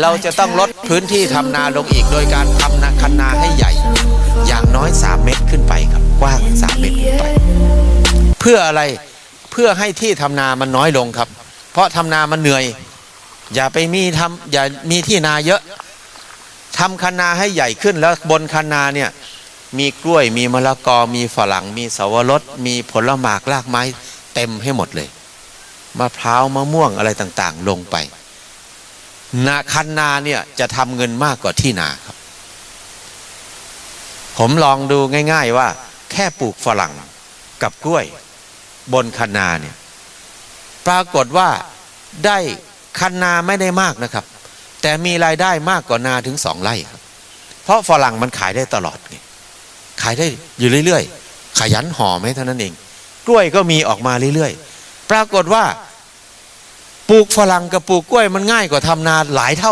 เราจะต้องลดพื้นที่ทำนาลงอีกโดยการทำนาคันนาให้ใหญ่ อย่างน้อย 3 เมตรขึ้นไปครับกว้าง 3 เมตรขึ้นไป เพื่ออะไรเพื่อให้ที่ทำนามันน้อยลงครับ เพราะทำนามันเหนื่อย อย่าไปมีทำอย่ามีที่นาเยอะทำคันนาให้ใหญ่ขึ้นแล้วบนคันนาเนี่ยมีกล้วยมีมะละกอมีฝรั่ง มีสวรสมีผลหมากรากไม้เต็มให้หมดเลยมะพร้าวมะม่วงอะไรต่างๆ ลงไป นาคันนาเนี่ยจะทำเงินมากกว่าที่นาครับ ผมลองดูง่าย ๆว่า แค่ปลูกฝรั่งกับกล้วย บนคันนาเนี่ยปรากฏว่าได้คันนาไม่ได้มากนะครับ แต่มีรายได้มากกว่านาถึงสองไร่ครับเพราะฝรั่งมันขายได้ตลอดไงขายได้อยู่เรื่อยๆ ขยันห่อไหมเท่านั้นเอง กล้วยก็มีออกมาเรื่อยๆ ปรากฏว่า ปลูกฝรั่งกับปลูกกล้วยมันง่ายกว่าทำนาหลายเท่า